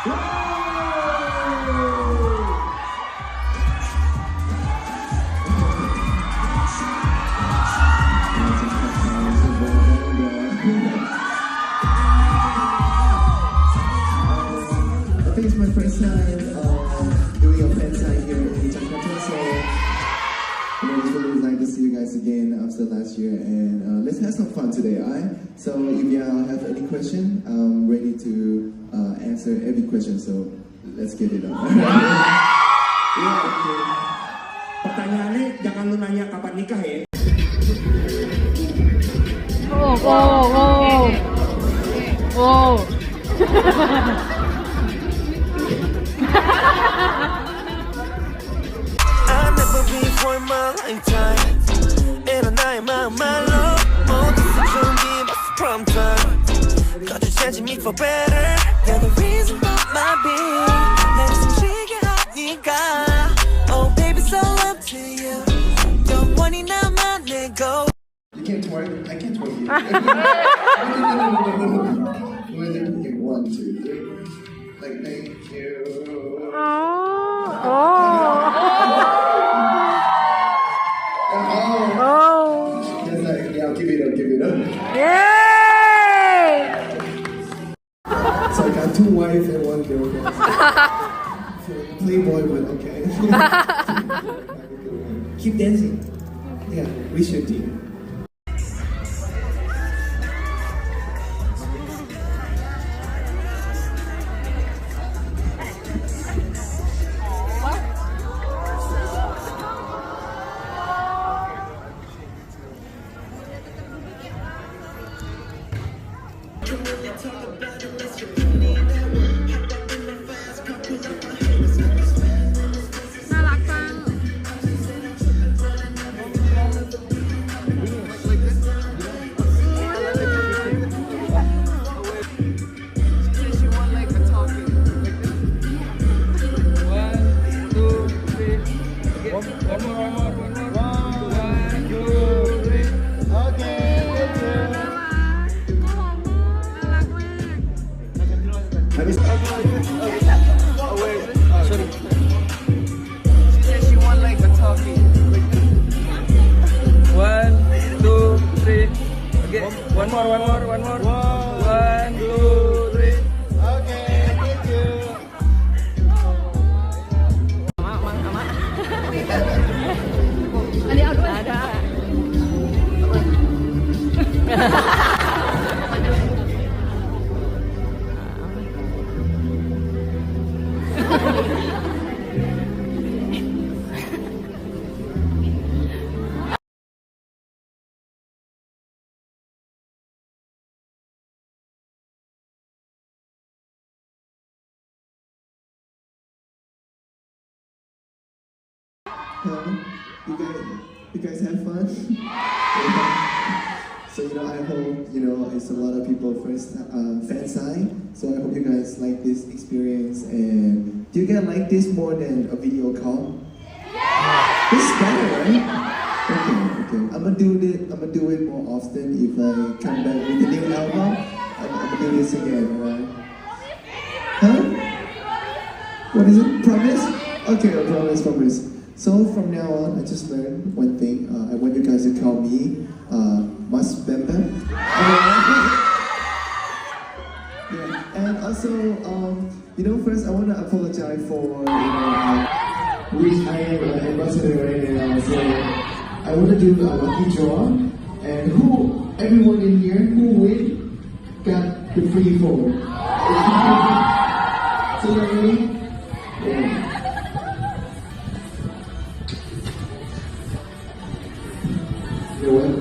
think it's my first time uh, doing a pen sign here in Jakarta, so you know, it's really nice to see you guys again after last year, and uh, let's have some fun today, alright? So if y'all have any question, I'm ready to uh, answer every question. So let's get it on. Iya. Pertanyaannya jangan lu nanya kapan nikah ya. Oh, oh, oh. Oh. time. Got you changing me for better. You're the reason for my being. 날 숨쉬게 하니까. Oh, baby, so up to you. 영원히 나만 내고. You can't twerk. I can't twerk. you. Wait, okay, one, two, three. Like thank you. Oh. Oh. Two wife and one girl. So, Playboy, but okay. Keep dancing. Yeah, we should do. Habis more, one more, one more. One, two, three. Huh? You guys, you guys have fun? Yeah. So you know, I hope you know it's a lot of people first uh, fan sign. So I hope you guys like this experience. And do you guys like this more than a video call? Yeah. This is better, right? Okay, okay. I'm gonna do it. I'm gonna do it more often if I come back with a new album. I'm, I'm gonna do this again, right? Huh? What is it? Promise? Okay, I promise, promise. So from now on, I just learned one thing. Uh, I want you guys to call me uh, Mas Bembe. yeah, and also, um, you know, first I want to apologize for, you know, uh, which I am an ambassador right now. So I want to do a lucky draw, and who, everyone in here, who win, got the free phone. so you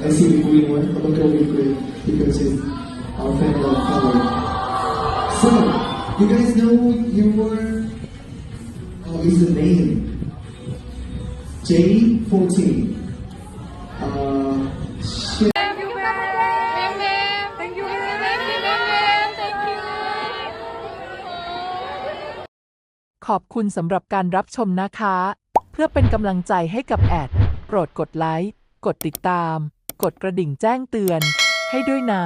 I see the green one. I'm gonna go with green because it's our fan love color. So, you guys know your oh, is the name J14. Uh, shit. Thank you, Bam Bam. Thank you, Bam Bam. Thank you. ขอบคุณสำหรับการรับชมนะคะ เพื่อเป็นกำลังใจให้กับแอด โปรดกดไลค์ กดติดตาม กดกระดิ่งแจ้งเตือนให้ด้วยนะ